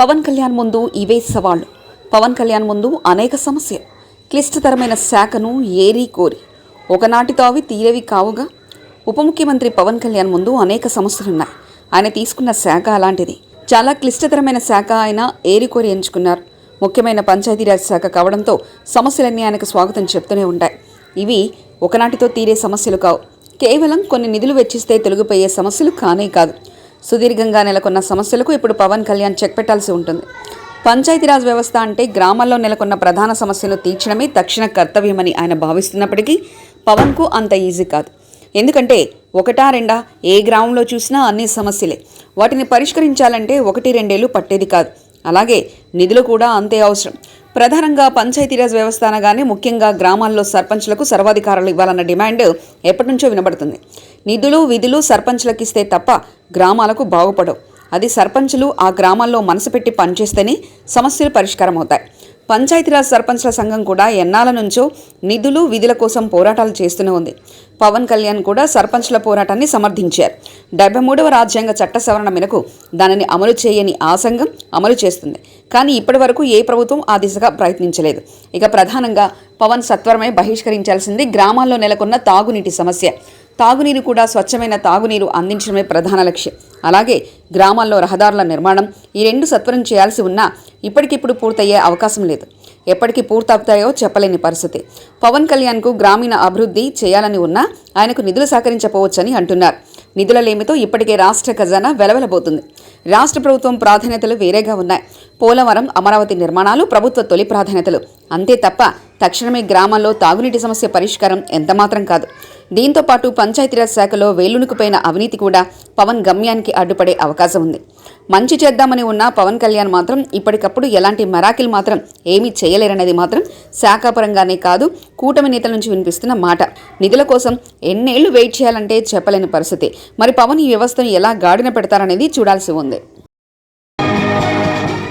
పవన్ కళ్యాణ్ ముందు ఇవే సవాళ్ళు. పవన్ కళ్యాణ్ ముందు అనేక సమస్యలు. క్లిష్టతరమైన శాఖను ఏరి కోరి. ఒకనాటితో అవి తీరేవి కావుగా ఉప ముఖ్యమంత్రి పవన్ కళ్యాణ్ ముందు అనేక సమస్యలున్నాయి. ఆయన తీసుకున్న శాఖ అలాంటిది. చాలా క్లిష్టతరమైన శాఖ ఆయన ఏరికోరి ఎంచుకున్నారు. ముఖ్యమైన పంచాయతీరాజ్ శాఖ కావడంతో సమస్యలన్నీ ఆయనకు స్వాగతం చెప్తూనే ఉంటాయి. ఇవి ఒకనాటితో తీరే సమస్యలు కావు. కేవలం కొన్ని నిధులు వెచ్చిస్తే తొలగిపోయే సమస్యలు కానే కాదు. సుదీర్ఘంగా నెలకొన్న సమస్యలకు ఇప్పుడు పవన్ కళ్యాణ్ చెక్ పెట్టాల్సి ఉంటుంది. పంచాయతీరాజ్ వ్యవస్థ అంటే గ్రామాల్లో నెలకొన్న ప్రధాన సమస్యలు తీర్చడమే తక్షణ కర్తవ్యమని ఆయన భావిస్తున్నప్పటికీ పవన్కు అంత ఈజీ కాదు. ఎందుకంటే ఒకటా రెండా ఏ గ్రామంలో చూసినా అన్ని సమస్యలే. వాటిని పరిష్కరించాలంటే ఒకటి రెండేళ్ళు పట్టేది కాదు. అలాగే నిధులు కూడా అంతే అవసరం. ప్రధానంగా పంచాయతీరాజ్ వ్యవస్థ అనగానే ముఖ్యంగా గ్రామాల్లో సర్పంచ్లకు సర్వాధికారాలు ఇవ్వాలన్న డిమాండ్ ఎప్పటి నుంచో వినబడుతుంది. నిధులు విధులు సర్పంచ్లకు ఇస్తే తప్ప గ్రామాలకు బాగుపడవు. అది సర్పంచులు ఆ గ్రామాల్లో మనసు పెట్టి పనిచేస్తేనే సమస్యలు పరిష్కారం అవుతాయి పంచాయతీరాజ్ సర్పంచ్ల సంఘం కూడా ఎన్నాళ్ళ నుంచో నిధులు విధుల కోసం పోరాటాలు చేస్తూనే ఉంది. పవన్ కళ్యాణ్ కూడా సర్పంచ్ల పోరాటాన్ని సమర్థించారు. డెబ్బై మూడవ రాజ్యాంగ చట్ట సవరణ మేరకు దానిని అమలు చేయని ఆ సంఘం అమలు చేస్తుంది. కానీ ఇప్పటి వరకు ఏ ప్రభుత్వం ఆ దిశగా ప్రయత్నించలేదు. ఇక ప్రధానంగా పవన్ సత్వరమే బహిష్కరించాల్సింది గ్రామాల్లో నెలకొన్న తాగునీటి సమస్య. తాగునీరు కూడా స్వచ్ఛమైన తాగునీరు అందించడమే ప్రధాన లక్ష్యం. అలాగే గ్రామాల్లో రహదారుల నిర్మాణం ఈ రెండు సత్వరం చేయాల్సి ఉన్నా ఇప్పటికిప్పుడు పూర్తయ్యే అవకాశం లేదు. ఎప్పటికి పూర్తవుతాయో చెప్పలేని పరిస్థితి. పవన్ కళ్యాణ్కు గ్రామీణ అభివృద్ధి చేయాలని ఉన్నా ఆయనకు నిధులు సహకరించపోవచ్చని అంటున్నారు. నిధుల లేమితో ఇప్పటికే రాష్ట్ర ఖజానా వెలవెలబోతుంది. రాష్ట్ర ప్రభుత్వం ప్రాధాన్యతలు వేరేగా ఉన్నాయి. పోలవరం అమరావతి నిర్మాణాలు ప్రభుత్వ తొలి ప్రాధాన్యతలు. అంతే తప్ప తక్షణమే గ్రామాల్లో తాగునీటి సమస్య పరిష్కారం ఎంతమాత్రం కాదు. దీంతో పాటు పంచాయతీరాజ్ శాఖలో వేలునుకుపోయిన అవినీతి కూడా పవన్ గమ్యానికి అడ్డుపడే అవకాశం ఉంది. మంచి చేద్దామని ఉన్న పవన్ కళ్యాణ్ మాత్రం ఇప్పటికప్పుడు ఎలాంటి మెరాకిల్ మాత్రం ఏమీ చేయలేరనేది మాత్రం శాఖాపరంగానే కాదు కూటమి నేతల నుంచి వినిపిస్తున్న మాట. నిధుల కోసం ఎన్నేళ్ళు వెయిట్ చేయాలంటే చెప్పలేని పరిస్థితి. మరి పవన్ ఈ వ్యవస్థను ఎలా గాడిన పెడతారనేది చూడాల్సి ఉంది.